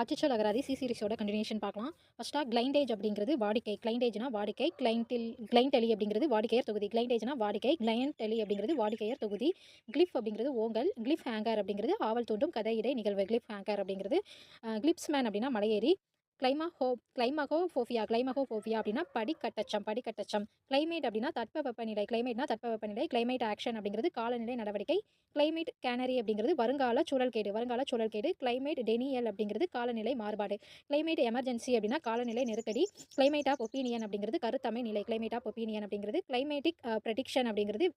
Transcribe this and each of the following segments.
அச்சிச்சோ அகராதி C சீரிஸோட continuation பார்க்கலாம். ஃபஸ்ட்டாக கிளைண்டேஜ் அப்படிங்கிறது வாடிக்கை. கிளைண்டேஜ்னா வாடிக்கை. கிளைண்டில் கிளைண்டெலி அப்படிங்கிறது வாடிக்கையர் தொகுதி. கிளைண்டேஜ்னா வாடிக்கை. கிளையன்டெலி அப்படிங்கிறது வாடிக்கையர் தொகுதி. கிளிஃப் அப்படிங்கிறது ஓங்கல். கிளிஃப் ஹேங்கர் அப்படிங்கிறது ஆவல் தூண்டும் கதை இடை நிகழ்வு. கிளிஃப் ஹேங்கர் அப்படிங்கிறது கிளிப்ஸ்மேன் அப்படின்னா மலையேறி. கிளைமாஹோ கிளைமகோ ஃபோஃபியா கிளைமகோ ஃபோஃபியா அப்படின்னா படிக்கட்டச்சம் படிக்கட்டச்சம். கிளைமேட் அப்படின்னா தட்பவெப்பநிலை கிளைமேட்னா தட்பவெப்பநிலை கிளைமேட் ஆக்ஷன் அப்படிங்கிறது காலநிலை நடவடிக்கை. கிளைமேட் கேனரி அப்படிங்கிறது வருங்கால சூழல்கேடு வருங்கால சூழல்கேடு. கிளைமேட் டெனியல் அப்படிங்கிறது காலநிலை மாறுபாடு. கிளைமேட் எமர்ஜென்சி அப்படின்னா காலநிலை நெருக்கடி. கிளைமேட் ஆஃப் ஒப்பீனியன் அப்படிங்கிறது கருத்தமை நிலை. கிளைமேட் ஆஃப் ஒப்பீனியன் அப்படிங்கிறது கிளைமேட்டிக் ப்ரெடிக்ஷன் uh, அப்படிங்கிறது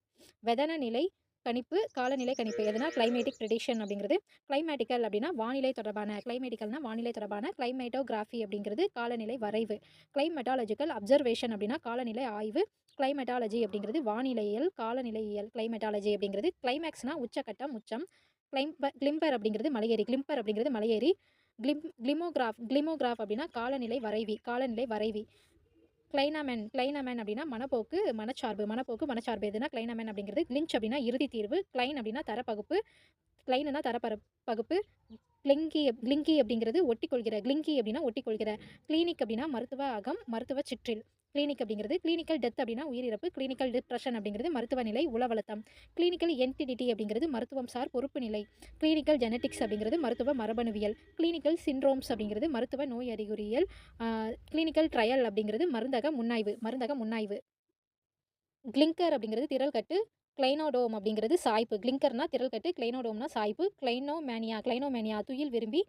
வெதன நிலை கணிப்பு காலநிலை கணிப்பு எதுனா கிளைமேட்டிக் ப்ரெடிஷன் அப்படிங்கிறது. கிளைமேட்டிக்கல் அப்படின்னா வானிலை தொடர்பான கிளைமேட்டிக்கல்னா வானிலை தொடர்பான கிளைமேட்டோகிராஃபி அப்படிங்கிறது காலநிலை வரைவு. கிளைமெட்டாலஜிக்கல் அப்சர்வேஷன் அப்படின்னா காலநிலை ஆய்வு. கிளைமெட்டாலஜி அப்படிங்கிறது வானிலையியல் காலநிலையியல் கிளைமெட்டாலஜி அப்படிங்கிறது கிளைமேக்ஸ்னா உச்சக்கட்டம் உச்சம். கிளைம்ப கிளிம்பர் அப்படிங்கிறது மலையேறி கிளிம்பர் அப்படிங்கிறது மலையேறி. கிளிம் கிளிமோகிராஃப் கிளிமோகிராஃப் அப்படின்னா காலநிலை வரைவி காலநிலை வரைவி. கிளைனாமென் கிளைனாமென் அப்படின்னா மனப்போக்கு மனச்சார்பு மனப்போக்கு மனச்சார்பு எதுனா கிளைனாமென் அப்படிங்கிறது கிளின்ச் அப்படின்னா இறுதி தீர்வு கிளைன் அப்படின்னா தரப்பகுப்பு கிளைனுனா தரப்பர பகுப்பு கிளிங்கி கிளிங்கி அப்படிங்கிறது ஒட்டிக்கொள்கிற கிளிங்கி அப்படின்னா ஒட்டிக்கொள்கிற கிளினிக் அப்படின்னா மருத்துவ அகம் மருத்துவ சிற்றில். கிளினிக் அப்படிங்கிறது கிளினிக்கல் டெத் அப்படின்னா உயிரிழப்பு கிளினிக்கல் டிப்ரெஷன் அப்படிங்கிறது மருத்துவ நிலை உளவழுத்தம் கிளினிக்கல் என்டிடிட்டி அப்படிங்கிறது மருத்துவம் சார் பொறுப்பு நிலை. கிளினிக்கல் ஜெனட்டிக்ஸ் அப்படிங்கிறது மருத்துவ மரபணுவியல். கிளினிக்கல் சிண்ட்ரோம்ஸ் அப்படிங்கிறது மருத்துவ நோய் அறிகுறியல் கிளினிக்கல் ட்ரையல் அப்படிங்கிறது மருந்தக முன்னாய்வு மருந்தக முன்னாய்வு. கிளிங்கர் அப்படிங்கிறது திரள்கட்டு கிளைனோடோம் அப்படிங்கிறது சாய்ப்பு. கிளிங்கர்னா திரள்கட்டு கிளைனோடோம்னா சாய்ப்பு. கிளைனோமேனியா கிளைனோமேனியா துயில் விரும்பி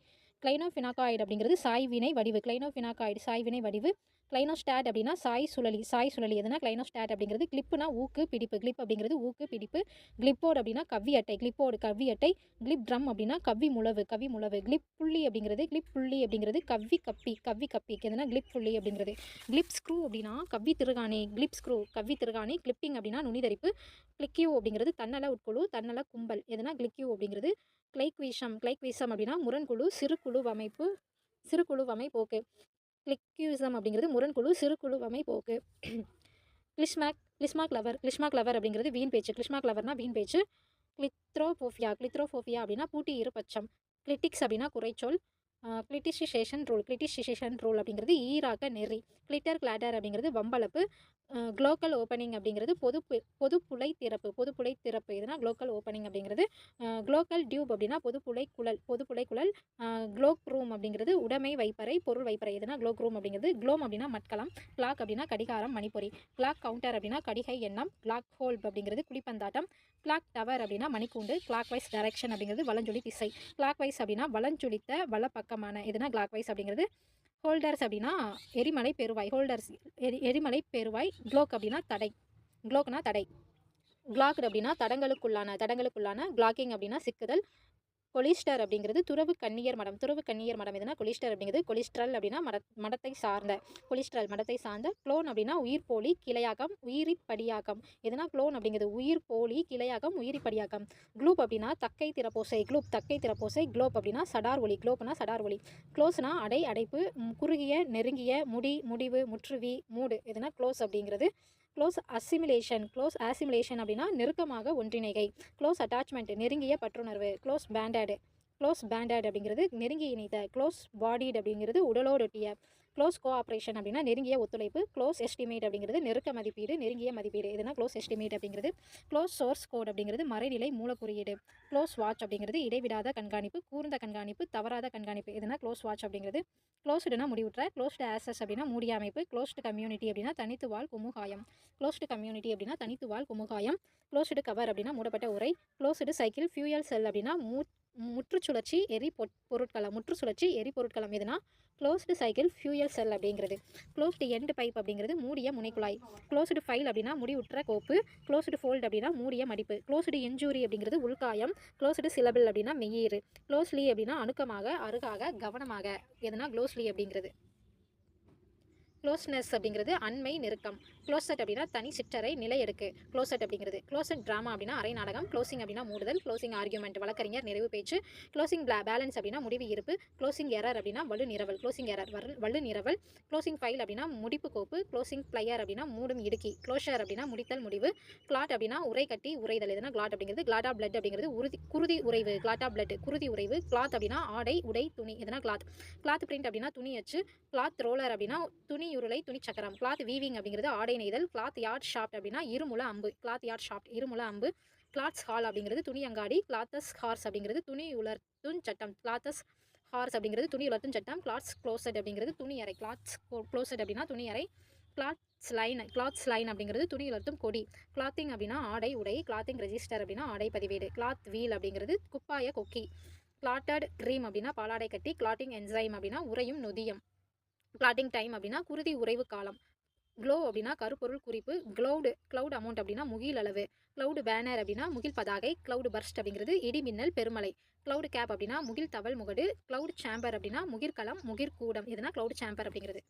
கிளைனோஃபினாகாய்டு அப்படிங்கிறது சாய்வினை வடிவு கிளைனோஃபினாகாய்டு சாய்வினை வடிவு. கிளைனோஸ்டாட் அப்படின்னா சாய் சுழலி சாய் சுழலி எதுனா கிளைனோஸ்டாட் அப்படிங்கிறது கிளிப்புனா ஊக்கு பிடிப்பு கிளிப் அப்படிங்கிறது ஊக்கு பிடிப்பு. கிளிப்போர்டு அப்படின்னா கவ்வி அட்டை கிளிப்போர்டு கவ்வி அட்டை கிளிப் ட்ரம் அப்படின்னா கவ்வி முழவு கவ்வி முழவு. கிளிப் புள்ளி அப்படிங்கிறது கிளிப் புள்ளி அப்படிங்கிறது கவ்வி கப்பி கவ்வி கப்பி எதுனா கிளிப் புள்ளி அப்படிங்கிறது. கிளிப் ஸ்க்ரூ அப்படின்னா கவ்வி திருகாணி கிளிப் ஸ்க்ரூ கவ்வி திருகாணி. கிளிப்பிங் அப்படின்னா நுனிதரிப்பு. கிளிக்யூ அப்படிங்கிறது தன்னல உட்குழு தன்னல கும்பல் எதுனா கிளிக்யூ அப்படிங்கிறது. கிளைக்வீஷம் கிளைக்வீசம் அப்படின்னா முரண்குழு சிறுகுழு அமைப்பு சிறுகுழு அமைப்போக்கு கிளிக்யூசம் அப்படிங்கிறது முரண்குழு சிறுகுழு அமைப்போக்கு கிளிஸ்மாக் கிளிஸ்மாக் லவர் கிளிஸ்மாக் லவர் அப்படிங்கிறது வீண் பேச்சு. கிளிஸ்மாக் லவர்னா வீண் பேச்சு. கிளித்ரோஃபோஃபியா கிளித்ரோஃபோஃபியா அப்படின்னா பூட்டி இருபட்சம். கிளிட்டிக்ஸ் அப்படின்னா குறைச்சொல். கிளிட்டிசிசேஷன் ரூல் கிளிட்டிசிசேஷன் ரூல் அப்படிங்கிறது ஈராக்க நெறி. கிளிட்டர் கிளாட்டர் அப்படிங்கிறது வம்பளப்பு. குளோக்கல் ஓப்பனிங் அப்படிங்கிறது பொது பு- பொதுப்புலை திறப்பு பொதுப்புலை திறப்பு இதுனா குளோக்கல் ஓப்பனிங் அப்படிங்கிறது குளோக்கல் டியூப் அப்படின்னா பொதுப்புலை குழல் பொதுப்புலை குழல் குளோக் ரூம் அப்படிங்கிறது உடைமை வைப்பறை பொருள் வைப்பறை இதுனா குளோக் ரூம் அப்படிங்கிறது குளோம் அப்படின்னா மட்கலம் கிளாக் அப்படின்னா கடிகாரம் மணிப்பொறி கிளாக் கவுண்டர் அப்படின்னா கடிகை எண்ணம் கிளாக் ஹோல்ப் அப்படிங்கிறது குழிப்பந்தாட்டம் கிளாக் டவர் அப்படின்னா மணிக்கூண்டு கிளாக் வைஸ் டைரக்ஷன் அப்படிங்கிறது வலஞ்சொலி திசை கிளாக் வைஸ் அப்படின்னா வலஞ்சுழித்த வலப்பக்கமான இதுனா கிளாக் வைஸ் அப்படிங்கிறது ஹோல்டர்ஸ் அப்படின்னா எரிமலை பெருவாய் ஹோல்டர்ஸ் எரி எரிமலை பெருவாய் க்ளோக் அப்படின்னா தடை. க்ளோக்னா தடை. கிளாக்டு அப்படின்னா தடங்களுக்குள்ளான தடங்களுக்குள்ளான கிளாக்கிங் அப்படின்னா சிக்குதல். கொலிஸ்டர் அப்படிங்கிறது துறவு கன்னியர் மடம். துறவு கன்னியர் மடம் எதுனா கொலிஸ்டர் அப்படிங்கிறது கொலிஸ்ட்ரல் அப்படின்னா மட மடத்தை சார்ந்த கொலிஸ்ட்ரல் மடத்தை சார்ந்த குளோன் அப்படின்னா உயிர் போலி கிளையாகம் உயிரிப்படியாகம். எதுனா குளோன் அப்படிங்கிறது உயிர் போலி கிளையாகம் உயிரிப்படியாகம். குளூப் அப்படின்னா தக்கை திறப்போசை குளூப் தக்கை திறப்போசை குளோப் அப்படின்னா சடார் ஒலி குளோப்னா சடார் ஒளி. க்ளோஸ்னா அடை அடைப்பு குறுகிய நெருங்கிய முடி முடிவு முற்றுவி மூடு. எதுனா க்ளோஸ் அப்படிங்கிறது க்ளோஸ் அசிமிலேஷன் க்ளோஸ் ஆசிமிலேஷன் அப்படின்னா நெருக்கமாக ஒன்றிணைகை. க்ளோஸ் அட்டாச்மெண்ட் நெருங்கிய பற்றுணர்வு. க்ளோஸ் பேண்டட் க்ளோஸ் பேண்டட் அப்படிங்கிறது நெருங்கி இணைத்த. க்ளோஸ் பாடிட் அப்படிங்கிறது உடலோடொட்டிய க்ளோஸ் கோஆப்ரேஷன் அப்படின்னா நெருங்கிய ஒத்துழைப்பு க்ளோஸ் எஸ்டிமேட் அப்படிங்கிறது நெருக்க மதிப்பீடு நெருங்கிய மதிப்பீடு. இதுனா க்ளோஸ் எஸ்டிமேட் அப்படிங்கிறது. க்ளோஸ் சோர்ஸ் கோட் அப்படிங்கிறது மறைநிலை மூலக்குறியீடு. க்ளோஸ் வாட்ச் அப்படிங்கிறது இடைவிடாத கண்காணிப்பு கூர்ந்த கண்காணிப்பு தவறாத கண்காணிப்பு. இதுனா க்ளோஸ் வாட்ச் அப்படிங்கிறது. க்ளோஸ்டுனா முடிவுற்ற க்ளோஸ்டு ஆசஸ் அப்படின்னா மூடிய அமைப்பு க்ளோஸ்டு கம்யூனிட்டி அப்படின்னா தனித்து வாழ் குமுகாயம். க்ளோஸ்டு கம்யூனிட்டி அப்படின்னா தனித்து வாழ் குமுகாயம். க்ளோஸ்டு கவர் அப்படின்னா மூடப்பட்ட உரை க்ளோஸ்டு சைக்கிள் ஃபியூயல் செல் அப்படின்னா மூ முற்றுச்சுழற்சி எரி பொ பொருட்களம் முற்றுச்சுழற்சி எரி பொருட்களம் எதுனா? க்ளோஸ்டு சைக்கிள் ஃபியூயல் செல் அப்படிங்கிறது. க்ளோஸ்டு எண்டு பைப் அப்படிங்கிறது மூடிய முனைக்குழாய். க்ளோஸ்டு ஃபைல் அப்படின்னா முடிவுற்ற கோப்பு. க்ளோஸ்டு ஃபோல்டு அப்படின்னா மூடிய மடிப்பு. க்ளோஸ்டு இன்ஜூரி அப்படிங்கிறது உள்காயம். க்ளோஸ்டு சிலபிள் அப்படின்னா மெய்யீறு. க்ளோஸ்லி அப்படின்னா அணுக்கமாக அருகாக கவனமாக எதுனா? க்ளோஸ்லி அப்படிங்கிறது. க்ளோஸ்னஸ் அப்படிங்கிறது அண்மை நெருக்கம். க்ளோசட் அப்படின்னா தனி சிற்றறை நிலையெடுக்கு க்ளோசட் அப்படிங்கிறது க்ளோசட் ட்ராமா அப்படின்னா அரை நாடகம் க்ளோசிங் அப்படின்னா மூடுதல் க்ளோசிங் ஆர்குமெண்ட் வழக்கறிஞர் நிறைவு பேச்சு க்ளோசிங் பேலன்ஸ் அப்படின்னா முடிவு இருப்பு க்ளோசிங் எரர் அப்படின்னா வலு நிரவல் க்ளோசிங் எரர் வலு நிரவல் க்ளோசிங் ஃபைல் அப்படின்னா முடிப்பு கோப்பு க்ளோசிங் பிளையர் அப்படின்னா மூடும் இடுக்கி க்ளோஷர் அப்படின்னா முடித்தல் முடிவு கிளாட் அப்படின்னா உரை கட்டி உரைதல் எதுனா கிளாட் அப்படிங்கிறது கிளாட் ஆஃப் பிளட் அப்படிங்கிறது உறுதி குருதி உறைவு கிளாட் ஆஃப் பிளட் குருதி உறைவு கிளாத் அப்படின்னா ஆடை உடை துணி எதுனா கிளாத் கிளாத் பிரிண்ட் அப்படின்னா துணி அச்சு கிளாத் ரோலர் அப்படின்னா துணி உருளை துணி சக்கரம் கிளாத் வீவிங் அப்படிங்கிறது ஆடை நெய்தல் கிளாத் யார்ட் ஷாப்ட் அப்படின்னா இருமுல அம்பு கிளாத் யார்ட் ஷாப்ட் இருமுல அம்பு கிளாத்ஸ் ஹால் அப்படிங்கிறது துணி அங்காடி கிளாத்தஸ் ஹார்ஸ் அப்படிங்கிறது துணி உலர்த்தும் சட்டம் கிளாத்தஸ் ஹார்ஸ் அப்படிங்கிறது துணி உலர்த்தும் சட்டம் கிளாத்ஸ் க்ளோசட் அப்படிங்கிறது துணி அறை கிளாத்ஸ் க்ளோசட் அப்படின்னா துணி அறை கிளாத்ஸ் லைன் கிளாத்ஸ் லைன் அப்படிங்கிறது துணி உலர்த்தும் கொடி கிளாத்திங் அப்படின்னா ஆடை உடை கிளாத்திங் ரெஜிஸ்டர் அப்படின்னா ஆடை பதிவேடு கிளாத் வீல் அப்படிங்கிறது குப்பாய கொக்கி கிளாட்டட் க்ரீம் அப்படின்னா பாலாடை கட்டி கிளாட்டிங் என்சைம் அப்படின்னா உரையும் நொதியம். கிளாட்டிங் டைம் அப்படின்னா குருதி உறைவு காலம். க்ளோ அப்படின்னா கருப்பொருள் குறிப்பு. க்ளவுடு க்ளவுட் அமௌண்ட் அப்படின்னா முகில் அளவு. க்ளவுடு பேனர் அப்படின்னா முகில் பதாகை. க்ளவுடு பர்ஸ்ட் அப்படிங்கிறது இடி மின்னல் பெருமலை. க்ளவுடு கேப் அப்படின்னா முகில் தவல் முகடு க்ளவுட் சேம்பர் அப்படின்னா முகிர்கலம் முகிர்கூடம் இதுனா க்ளவுட் சேம்பர் அப்படிங்கிறது.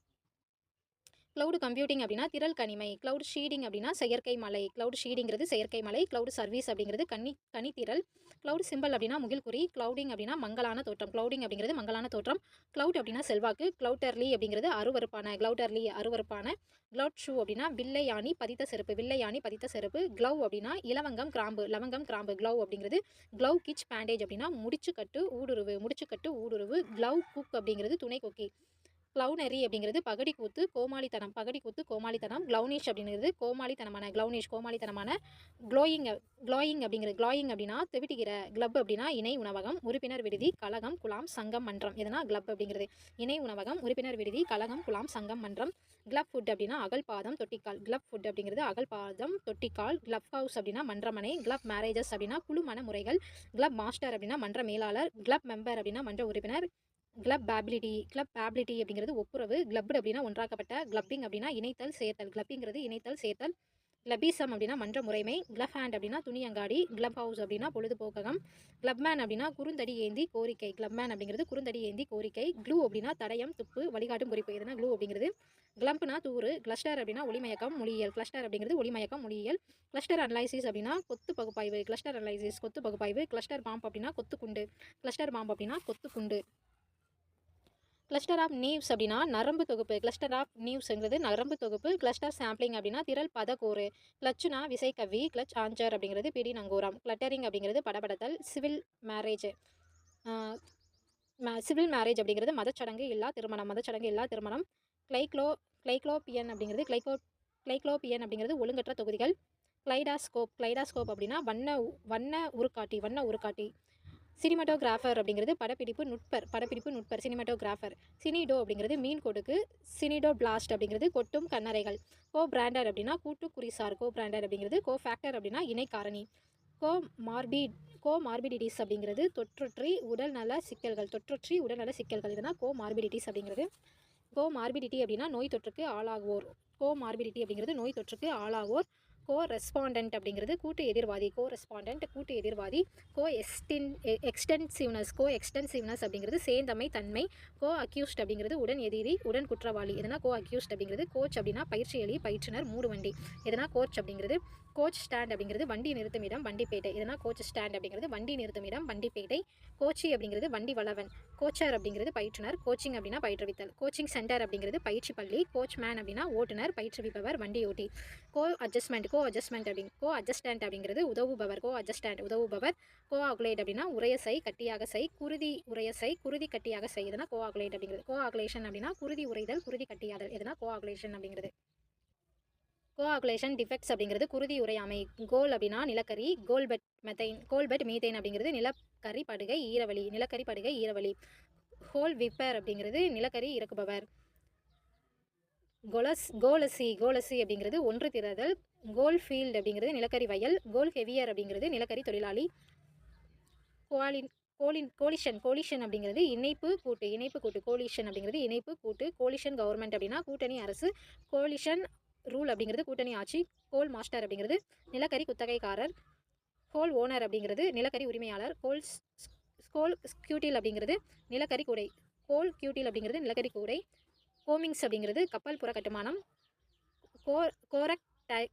க்ளவுடு கம்ப்யூட்டிங் அப்படின்னா திரள் கனிமை க்ளவுட் ஷீடிங் அப்படின்னா செயற்கை மலை க்ளவுட் ஷீடிங்கிறது செயற்கை மலை க்ளவுட் சர்வீஸ் அப்படிங்கிறது கனி கனித்திரள். க்ளவுட் சிம்பிள் அப்படின்னா முகில்குறி க்ளவுடிங் அப்படின்னா மங்களான தோற்றம் க்ளவுடிங் அப்படிங்கிறது மங்கலான தோற்றம். க்ளவுட் அப்படின்னா செல்வாக்கு க்ளவுட்டர்லி அப்படிங்கிறது அருவருப்பான க்ளவுட்டர்லி அருவருப்பான. க்ளவுட் ஷூ அப்படின்னா வில்லையாணி பதித்த செருப்பு வில்லையாணி பதித்த செருப்பு. க்ளவ் அப்படின்னா இலவங்கம் கிராம்பு லவங்கம் கிராம்பு க்ளவ் அப்படிங்கிறது. க்ளவ் கிச் பேண்டேஜ் அப்படின்னா முடிச்சுக்கட்டு ஊடுருவு முடிச்சுக்கட்டு ஊடுருவு. க்ளவ் குக் அப்படிங்கிறது துணை கொக்கி. க்ளவுனரி அப்படிங்கிறது பகடி கூத்து கோமாளித்தனம். பகடி கூத்து கோமாளித்தனம் க்ளௌனிஷ் அப்படிங்கிறது கோமாளித்தனமான க்ளௌனிஷ் கோமாளித்தனமான க்ளோயிங் க்ளோயிங் அப்படிங்கிறது க்ளோயிங் அப்படின்னா தெவிட்டுகிற கிளப் அப்படின்னா இணை உணவகம் உறுப்பினர் விடுதி கழகம் குலாம் சங்கம் மன்றம். எதனா கிளப் அப்படிங்கிறது. இணை உணவகம் உறுப்பினர் விடுதி கழகம் குலாம் சங்கம் மன்றம். கிளப் ஃபுட் அப்படின்னா அகல் பாதம் தொட்டிக்கால். கிளப் ஃபுட் அப்படிங்கிறது அகல் பாதம் தொட்டிக்கால். கிளப் ஹவுஸ் அப்படின்னா மன்றமனை. கிளப் மேரேஜஸ் அப்படின்னா குழுமண முறைகள் கிளப் மாஸ்டர் அப்படின்னா மன்ற மேலாளர். கிளப் மெம்பர் அப்படின்னா மன்ற உறுப்பினர். கிளப்பாபிலிட்டி கிளப் பேபிலிட்டி அப்படிங்கிறது ஒப்புரவு. கிளப்டு அப்படின்னா ஒன்றாக்கப்பட்ட கிளப்பிங் அப்படின்னா இணைத்தல் சேர்த்தல். கிளப்பிங்கிறது இணைத்தல் சேர்த்தல். கிளபிசம் அப்படின்னா மன்ற முறைமை. கிளப் ஹேண்ட் அப்படின்னா துணி அங்காடி. கிளப் ஹவுஸ் அப்படின்னா பொழுதுபோக்ககம். கிளப்மேன் அப்படின்னா குறுந்தடி ஏந்தி கோரிக்கை. கிளப்மேன் அப்படிங்கிறது குறுந்தடி ஏந்தி கோரிக்கை. க்ளூ அப்படின்னா தடயம் துப்பு வழிகாட்டும் குறிப்பு. எதுனா க்ளூ அப்படிங்கிறது. கிளம்ப்னா தூறு. கிளஸ்டர் அப்படின்னா ஒளிமயக்கம் மொழியியல் கிளஸ்டர் அப்படிங்கிறது ஒளிமயக்கம் மொழியியல் கிளஸ்டர் அனலைசிஸ் அப்படின்னா கொத்து பகுப்பாய்வு. கிளஸ்டர் அனலைசிஸ் கொத்து பகுப்பாய்வு. கிளஸ்டர் பாம்பு அப்படின்னா கொத்து குண்டு கிளஸ்டர் பாம்பு அப்படின்னா கொத்து குண்டு கிளஸ்டர் ஆஃப் நீவ்ஸ் அப்படின்னா நரம்பு தொகுப்பு. கிளஸ்டர் ஆஃப் நியூஸ்ங்கிறது நரம்பு தொகுப்பு. கிளஸ்டர் சாம்பிளிங் அப்படின்னா திரள் பதக்கூறு. கிளச்சுனா விசைக்கவி கிளச் ஆஞ்சர் அப்படிங்கிறது பிடி நங்கூரம் கிளட்டரிங் அப்படிங்கிறது படபடத்தல் சிவில் மேரேஜ் சிவில் மேரேஜ் அப்படிங்கிறது மதச்சடங்கு இல்லா திருமணம். மதச்சடங்கு இல்லா திருமணம். கிளைக்ளோ கிளைக்ளோபியன் அப்படிங்கிறது கிளைக்ளோ கிளைக்ளோபியன் அப்படிங்கிறது ஒழுங்கற்ற தொகுதிகள். கிளைடாஸ்கோப் கிளைடாஸ்கோப் அப்படின்னா வண்ண வண்ண உருக்காட்டி வண்ண உருக்காட்டி. சினிமாட்டோகிராஃபர் அப்படிங்கிறது படப்பிடிப்பு நுட்பர் படப்பிடிப்பு நுட்பர் சினிமாட்டோகிராஃபர் சினிடோ அப்படிங்கிறது மீன் கொடுக்கு சினிடோ பிளாஸ்ட் அப்படிங்கிறது கொட்டும் கண்ணறைகள். கோ பிராண்டட் அப்படின்னா கூட்டு குறிசார் கோ பிராண்டர் அப்படிங்கிறது கோ ஃபேக்டர் அப்படின்னா இணை காரணி கோ மார்பி கோ மார்பிடிட்டிஸ் அப்படிங்கிறது தொற்றுற்றி உடல்நல சிக்கல்கள் தொற்றுற்றி உடல்நல சிக்கல்கள். இதுனா கோ மார்பிடிட்டிஸ் அப்படிங்கிறது. கோ மார்பிடிட்டி அப்படின்னா நோய் தொற்றுக்கு ஆளாகுவோர். கோ மார்பிடிட்டி அப்படிங்கிறது நோய் தொற்றுக்கு ஆளாகுவோர். கோ ரெஸ்பாண்டன்ட் அப்படிங்கிறது கூட்டு எதிர்வாதி கோ ரெஸ்பாண்டன்ட் கூட்டு எதிர்வாதி கோ எஸ்டின் எக்ஸ்டென்சிவ்னஸ் கோ எக்ஸ்டென்சிவ்னஸ் அப்படிங்கிறது சேந்தமை தன்மை கோ அக்யூஸ்ட் அப்படிங்கிறது உடன் எதிரி உடன் குற்றவாளி. எதனா கோ அக்யூஸ்ட் அப்படிங்கிறது கோச் அப்படின்னா பயிற்சியளி பயிற்றுனர் மூடு வண்டி எதனா கோச் அப்படிங்கிறது கோச் ஸ்டாண்ட் அப்படிங்கிறது வண்டி நிறுத்தும் இடம் வண்டிப்பேட்டை எதனா கோச் ஸ்டாண்ட் அப்படிங்கிறது வண்டி நிறுத்தும் இடம் வண்டிப்பேட்டை கோச்சி அப்படிங்கிறது வண்டி வளவன். கோச்சர் அப்படிங்கிறது பயிற்றுனர். கோச்சிங் அப்படின்னா பயிற்றுவித்தல். கோச்சிங் சென்டர் அப்படிங்கிறது பயிற்சி பள்ளி. கோச் மேன் அப்படின்னா ஓட்டுநர் பயிற்றுவிப்பவர் வண்டி ஓட்டி. கோ அட்ஜஸ்ட்மெண்ட் கோ அட்ஜஸ்ட்மெண்ட் அப்படிங்க கோ அட்ஜஸ்டன்ட் அப்படிங்கிறது உதவுபவர் கோ அட்ஜஸ்டன்ட் உதவுபவர். கோ ஆகுலேட் அப்படின்னா உரையசை கட்டியாக செய். குருதி உரையசை குருதி கட்டியாக செய். எதுனா கோ ஆகுலேட் அப்படிங்கிறது. கோ ஆகுலேஷன் அப்படின்னா குருதி உரைதல் குருதி கட்டியாதல். எதுனா கோ ஆகுலேஷன் அப்படிங்கிறது. கோஆகுலேஷன் டிஃபெக்ட்ஸ் அப்படிங்கிறது குருதி உரையாமை கோல் அப்படின்னா நிலக்கரி கோல்பெட் மெத்தைன் கோல்பெட் மீத்தைன் அப்படிங்கிறது நிலக்கரி படுகை ஈரவழி நிலக்கரி படுகை ஈரவழி ஹோல் விப்பர் அப்படிங்கிறது நிலக்கரி இறக்குபவர். கோலஸ் கோலசி கோலசி அப்படிங்கிறது ஒன்று திரதல் கோல் ஃபீல்டு அப்படிங்கிறது நிலக்கரி வயல். கோல் ஹெவியர் அப்படிங்கிறது நிலக்கரி தொழிலாளி. கோலின் கோலின் கோலிஷன் கோலிஷன் அப்படிங்கிறது இணைப்பு கூட்டு இணைப்பு கூட்டு கோலிஷன் அப்படிங்கிறது இணைப்பு கூட்டு கோலிஷன் கவர்மெண்ட் அப்படின்னா கூட்டணி அரசு. கோலிஷன் ரூல் அப்படிங்கிறது கூட்டணி ஆட்சி கோல் மாஸ்டர் அப்படிங்கிறது நிலக்கரி குத்தகைக்காரர் கோல் ஓனர் அப்படிங்கிறது நிலக்கரி உரிமையாளர் கோல் கோல் கியூட்டில் அப்படிங்கிறது நிலக்கரி கூடை கோல் கியூட்டில் அப்படிங்கிறது நிலக்கரி கூடை கோமிங்ஸ் அப்படிங்கிறது கப்பல் புற கட்டுமானம் கோ கோரக்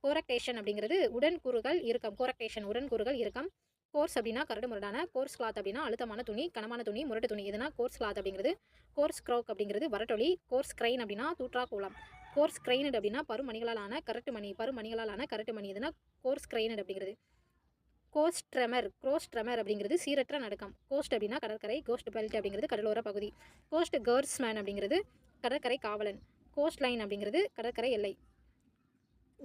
கோரக்டேஷன் அப்படிங்கிறது உடன்கூறுகள் இருக்கம் கோரக்டேஷன் உடன்கூறுகள் இருக்கம் கோர்ஸ் அப்படின்னா கரடு முரடான கோர்ஸ் கிளாத் அப்படின்னா அழுத்தமான துணி கனமான துணி முரட்டு துணி எதுனா கோர்ஸ் கிளாத் அப்படிங்கிறது கோர்ஸ் க்ரோக் அப்படிங்கிறது வரட்டொலி கோர்ஸ் கிரைன் அப்படின்னா தூற்றா கூலம் கோர்ஸ் கிரைனட் அப்படின்னா பருமணிகளாலான கரட்டு மணி பருமணிகளாலான கரட்டு மணி. எதுனா கோர்ஸ் கிரைனட் அப்படிங்கிறது. கோஸ்ட் ட்ரெமர் க்ரோஸ் ட்ரெமர் அப்படிங்கிறது சீரற்ற நடக்கம். கோஸ்ட் அப்படின்னா கடற்கரை கோஸ்ட் பெல்ட் அப்படிங்கிறது கடலோர பகுதி. கோஸ்ட் கேர்ஸ்மேன் அப்படிங்கிறது கடற்கரை காவலன். கோஸ்ட் லைன் அப்படிங்கிறது கடற்கரை எல்லை.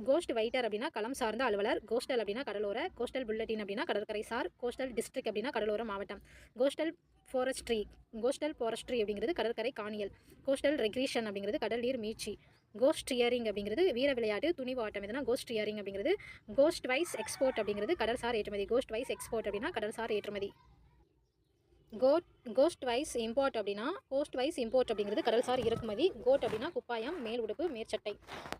கோஸ்ட் வைட்டர் அப்படின்னா களம் சார்ந்த அலுவலர். கோஸ்டல் அப்படின்னா கடலோர. கோஸ்டல் புல்லட்டின் அப்படின்னா கடற்கரை சார். கோஸ்டல் டிஸ்ட்ரிக்ட் அப்படின்னா கடலோர மாவட்டம். கோஸ்டல் ஃபாரஸ்ட்ரி கோஸ்டல் ஃபாரஸ்ட்ரி அப்படிங்கிறது கடற்கரை காணியல். கோஸ்டல் ரெக்ரீஷன் அப்படிங்கிறது கடல் நீர் மீட்சி. கோஸ்ட் இயரிங் அப்படிங்கிறது வீர விளையாட்டு துணிவாட்டம் எதுனா கோஸ்ட் இயரிங் அப்படிங்கிறது. கோஸ்ட் வைஸ் எக்ஸ்போர்ட் அப்படிங்கிறது கடல்சார் ஏற்றுமதி. கோஸ்ட் வைஸ் எக்ஸ்போர்ட் அப்படின்னா கடல்சார் ஏற்றுமதி. கோட் கோஸ்ட் வைஸ் இம்போர்ட் அப்படின்னா கோஸ்ட் வைஸ் இம்போர்ட் அப்படிங்கிறது கடல்சார் இறக்குமதி. கோட் அப்படின்னா குப்பாயம் மேல் உடுப்பு மேற்சட்டை.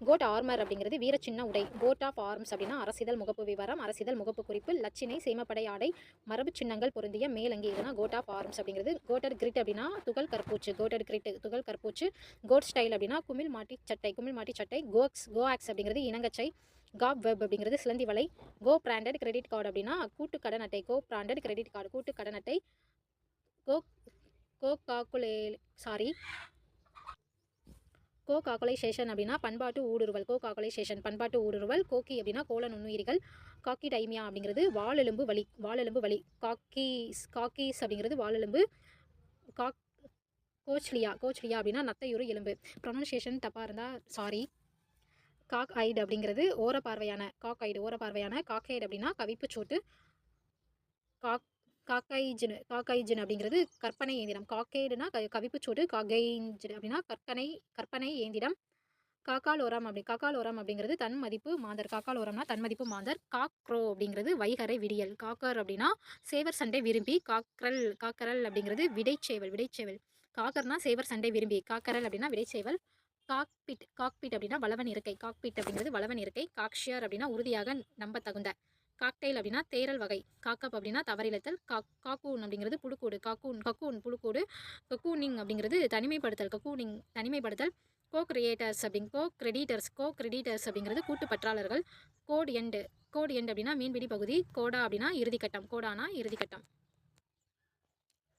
கோட் ஆர்மர் அப்படிங்கிறது வீர சின்ன உடை. கோட் ஆஃப் ஆர்ம்ஸ் அப்படின்னா அரசிதழ் முகப்பு விவரம் அரசிதழ் முகப்பு குறிப்பு லட்சினை சேமப்படை ஆடை மரபு சின்னங்கள் பொருந்திய மேலங்கி இதுனா கோட் ஆஃப் ஆர்ம்ஸ் அப்படிங்கிறது. கோட்டர் கிரிட் அப்படின்னா துகள் கற்பூச்சு கோட்டட் கிரிட் துகள் கற்பூச்சு. கோட் ஸ்டைல் அப்படின்னா குமிழ் மாட்டி சட்டை குமிழ் மாட்டி சட்டை. கோக்ஸ் கோஆக்ஸ் அப்படிங்கிறது இனங்கச்சை காப் வெப் அப்படிங்கிறது சிலந்தி வலை. கோ பிராண்டட் கிரெடிட் கார்டு அப்படின்னா கூட்டு கடன் அட்டை. கோ பிராண்டட் கிரெடிட் கார்டு கூட்டு கடன் அட்டை. கோக் கோ காக்குலே சாரி கோ காக்குலைசேஷன் அப்படின்னா பண்பாட்டு ஊடுருவல். கோ காக்குலைசேஷன் பண்பாட்டு ஊடுருவல். கோக்கி அப்படின்னா கோல நுண்ணுயிரிகள். காக்கி டைமியா அப்படிங்கிறது வாலெலும்பு வலி வாலெலும்பு வலி. காக்கீஸ் காக்கீஸ் அப்படிங்கிறது வாலெலும்பு. காக் கோச்லியா கோச்லியா அப்படின்னா நத்தையுறு எலும்பு. ப்ரொனன்சியேஷன் தப்பாக இருந்தால் சாரி காக் ஐடு அப்படிங்கிறது ஓர பார்வையான காக் ஐடு ஓர பார்வையான காக்கைடு அப்படின்னா கவிப்புச்சோட்டு காக் காக்கைஜின் காக்கைஜின் அப்படிங்கிறது கற்பனை இயந்திரம். காக்கேடுனா க கவிப்புச்சோடு காக்கைஜின் அப்படின்னா கற்பனை கற்பனை இயந்திரம். காக்காலோரம் அப்படி காக்காலோரம் அப்படிங்கிறது தன் மதிப்பு மாந்தர். காக்காலோரம்னா தன் மதிப்பு மாந்தர். காக்ரோ அப்படிங்கிறது வைகரை விடியல். காக்கர் அப்படின்னா சேவர் சண்டை விரும்பி காக்கரல் காக்கரல் அப்படிங்கிறது விடைச்சேவல் விடைச்சேவல் காக்கர்னா சேவர் சண்டை விரும்பி காக்கரல் அப்படின்னா விடைச்சேவல் காக்பிட் காக்பிட் அப்படின்னா வளவன் இருக்கை. காக்பிட் அப்படிங்கிறது வளவன் இருக்கை. காக்ஷியர் அப்படின்னா உறுதியாக நம்ப தகுந்த காக்டைல் அப்படின்னா தேரல் வகை. காக்கப் அப்படின்னா தவறிழைத்தல் காக் காக்கூன் அப்படிங்கிறது புழுக்கூடு. காக்கூன் கக்கூன் புழுக்கூடு. கக்கூனிங் அப்படிங்கிறது தனிமைப்படுத்தல் கக்கூனிங் தனிமைப்படுத்தல். கோ கிரியேட்டர்ஸ் அப்படிங் கோ கிரெடிட்டர்ஸ் கோ கிரெடிட்டர்ஸ் அப்படிங்கிறது கூட்டு பற்றாளர்கள் கோட் எண்டு கோட் எண்டு அப்படின்னா மீன்பிடி பகுதி. கோடா அப்படின்னா இறுதிக்கட்டம். கோடானா இறுதிக்கட்டம்.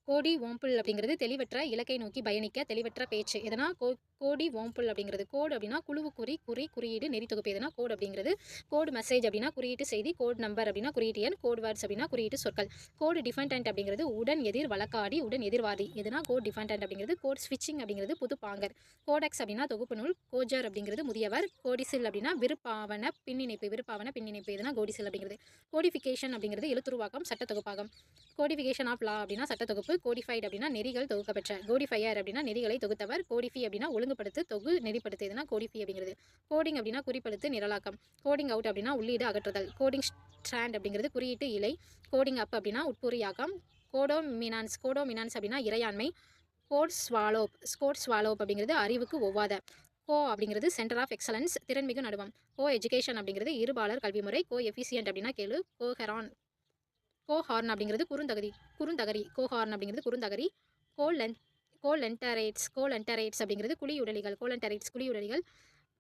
கோடி ஓம்புல் அப்படிங்கிறது தெளிவற்ற இலக்கை நோக்கி பயணிக்க தெளிவற்ற பேச்சு. எதனா கோ கோடி ஓம்புல் அப்படிங்கிறது கோடு அப்படின்னா குழுவு குறி குறி குறியீடு நெறி தொகுப்பு. எதனா கோடு அப்படிங்கிறது கோடு மெசேஜ் அப்படின்னா குறியீட்டு செய்தி கோட் நம்பர் அப்படின்னா குறியீட்டு எண் கோட் வேர்ட்ஸ் அப்படின்னா குறியீட்டு சொற்கள். கோடு டிஃபெண்டன்ட் அப்படிங்கிறது உடன் எதிர் வழக்காடி உடன் எதிர்வாதி. எதுனா கோட் டிஃபெண்டன்ட் அப்படிங்கிறது கோட் ஸ்விட்சிங் அப்படிங்கிறது புது பாங்கர் கோடெக்ஸ் அப்படின்னா தொகுப்பு நூல் கோஜர் அப்படிங்கிறது முதியவர். கோடிசில் அப்படின்னா விருப்பாவன பின்னிணைப்பு விருப்பாவன பின்னிணைப்பு. எதுனா கோடிசில் அப்படிங்கிறது. கோடிஃபிகேஷன் அப்படிங்கிறது எழுத்துருவாக்கம் சட்ட தொகுப்பாகம். கோடிஃபிகேஷன் ஆஃப் லா அப்படின்னா சட்ட தொகுப்பு. கோடிஃபைட் அப்படின்னா நெறிகள் தொகுக்கப்பெற்ற கோடிஃபையர் அப்படின்னா நெறிகளை தொகுத்தவர் கோடிஃபி அப்படின்னா ஒழுங்குபடுத்து தொகு நெறிப்படுத்து எதுனா கோடிஃபி அப்படிங்கிறது. கோடிங் அப்படின்னா குறிப்படுத்து நிரலாக்கம். கோடிங் அவுட் அப்படின்னா உள்ளீடு அகற்றுதல். கோடிங் ஸ்ட்ராண்ட் அப்படிங்கிறது குறியீட்டு இலை கோடிங் அப் அப்படின்னா உட்பொறியாக்கம் கோடோமினான்ஸ் கோடோமினான்ஸ் அப்படின்னா இறையாண்மை. கோட் ஸ்வாலோப் ஸ்கோட் ஸ்வாலோப் அப்படிங்கிறது அறிவுக்கு ஒவ்வாத. கோ அப்படிங்கிறது சென்டர் ஆஃப் எக்ஸலன்ஸ் திறன்மிகு நடுவம். கோ எஜுகேஷன் அப்படிங்கிறது இருபாலர் கல்வி முறை கோ எஃபிசியன்ட் அப்படின்னா கேளு. கோஹெரான் கோஹார்ன் அப்படிங்கிறது குறுந்தகதி குறுந்தகரி கோஹார்ன் அப்படிங்கிறது குறுந்தகரி கோலன் லென் கோலென்டரேட்ஸ் அப்படிங்கிறது குழி உடலிகள் கோலென்டரேட்ஸ் குழி உடலிகள்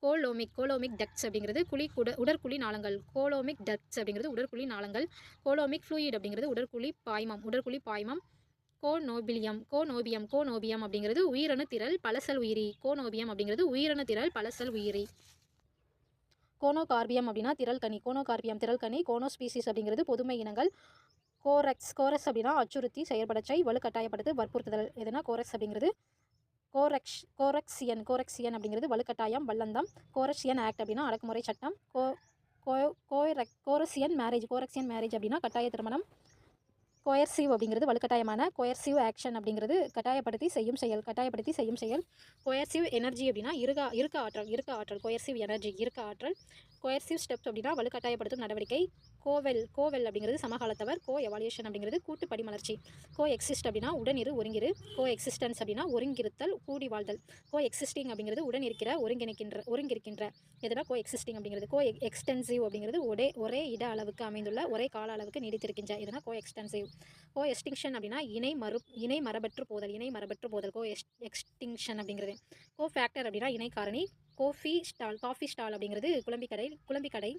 கோலோமிக் கோலோமிக் டக்ஸ் அப்படிங்கிறது குழி குட உடற்குழி நாளங்கள் கோலோமிக் டக்ஸ் அப்படிங்கிறது உடற்குழி நாளங்கள் கோலோமிக் ஃப்ளூயிட் அப்படிங்கிறது உடற்குழி பாய்மம் உடற்குழி பாய்மம் கோநோபிலியம் கோநோபியம் கோநோபியம் அப்படிங்கிறது உயிரணு திரள் பலசல் உயிரி கோநோபியம் அப்படிங்கிறது உயிரணு திரள் பலசல் உயிரி. கோனோகார்பியம் அப்படின்னா திரள்கனி கோனோகார்பியம் திரள் கோனோ கோனோஸ்பீசிஸ் அப்படிங்கிறது பொதுமை இனங்கள். கோரக்ஸ் கோரஸ் அப்படின்னா அச்சுறுத்தி செயற்படச்சை வலுக்கட்டாயப்படுத்து வற்புறுத்துதல். எதுனா கோரக்ஸ் அப்படிங்கிறது? கோரக்ஷ் கோரக்ஸியன் கோரக்ஸியன் அப்படிங்கிறது வலுக்கட்டாயம் வல்லந்தம். கோரஷியன் ஆக்ட் அப்படின்னா அடக்குமுறை சட்டம். கோ கோ கோரக் கோரசியன் மேரேஜ் கோரக்சியன் மேரேஜ் அப்படின்னா கட்டாய திருமணம். கோயர்சிவ் அப்படிங்கிறது வலுக்கட்டாயமான கோயர்சிவ் ஆக்ஷன் அப்படிங்கிறது கட்டாயப்படுத்தி செய்யும் செயல் கட்டாயப்படுத்தி செய்யும் செயல். கோயர்சிவ் எனர்ஜி அப்படின்னா இருக்க இருக்க ஆற்றல் இருக்க ஆற்றல் கோயர்சிவ் எனர்ஜி இருக்க ஆற்றல். கோயர்சிவ் ஸ்டெப்ஸ் அப்படின்னா வலுக்கட்டாயப்படுத்தும் நடவடிக்கை. கோவெல் கோவெல் அப்படிங்கிறது சமகாலத்தவர் கோ எவாலியேஷன் அப்படிங்கிறது கூட்டு படிமலர்ச்சி கோ எக்ஸிஸ்ட் அப்படின்னா உடனிரு ஒருங்கிரு. கோ எக்ஸிஸ்டன்ஸ் அப்படின்னா ஒருங்கிருத்தல் கூடி வாழ்தல். கோ எக்ஸிஸ்டிங் அப்படிங்கிறது உடன் இருக்கிற ஒருங்கிணைக்கின்ற ஒருங்கிருக்கின்ற. எதுனா கோ எக்ஸிஸ்டிங் அப்படிங்கிறது. கோ எக்ஸ்டென்சிவ் அப்படிங்கிறது ஒரே ஒரே இட அளவுக்கு அமைந்துள்ள ஒரே கால அளவுக்கு நீடித்திருக்கின்ற. எதுனா கோ எக்ஸ்டென்சிவ் கோ எஸ்டிங்ஷன் அப்படின்னா இணை மறு இணை மரபற்று போதல் இணை மரபற்று போதல். கோ எஸ் எக்ஸ்டிங்ஷன் அப்படிங்கிறது. கோ ஃபேக்டர் அப்படின்னா இணை காரணி. கோஃபி ஸ்டால் காஃபி ஸ்டால் அப்படிங்கிறது குழம்பிக்கடை குழம்பிக்கடை.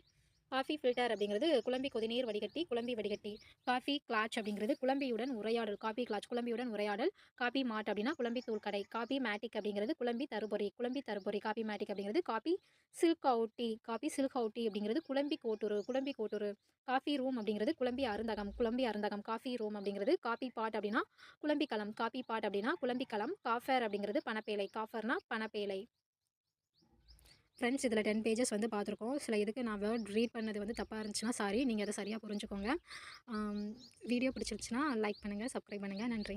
காஃபி ஃபில்டர் அப்படிங்கிறது குழம்பி கொதிநீர் வடிகட்டி குழம்பி வடிகட்டி காஃபி கிளாச் அப்படிங்கிறது குழம்பியுடன் உரையாடல் காஃபி கிளாச் குழம்பியுடன் உரையாடல் காஃபி மாட் அப்படின்னா குழம்பி தூள் கடை காஃபி மேட்டிக் அப்படிங்கிறது குழம்பி தருபொறி குழம்பி தருபொறி காஃபி மேட்டிக் அப்படிங்கிறது காஃபி சில்க் அவுட்டி காஃபி சில்க் அவுட்டி அப்படிங்கிறது குழம்பி கோட்டூர் குழம்பி கோட்டூர் காஃபி ரூம் அப்படிங்கிறது குழம்பி அருந்தகம் குழம்பி அருந்தகம் காஃபி ரூம் அப்படிங்கிறது காஃபி பாட் அப்படின்னா குழம்பி களம் காஃபி பாட் அப்படின்னா குழம்பி களம் காஃபர் அப்படிங்கிறது பணப்பேலை காஃபர்னா பணப்பேலை ஃப்ரெண்ட்ஸ் இதில் டென் பேஜஸ் வந்து பார்த்துருக்கோம் சில இதுக்கு நான் வேர்ட் ரீட் பண்ணது வந்து தப்பாக இருந்துச்சுன்னா சாரி நீங்கள் அதை சரியாக புரிஞ்சுக்கோங்க. வீடியோ பிடிச்சிருச்சுன்னா லைக் பண்ணுங்கள் சப்ஸ்கிரைப் பண்ணுங்கள் நன்றி.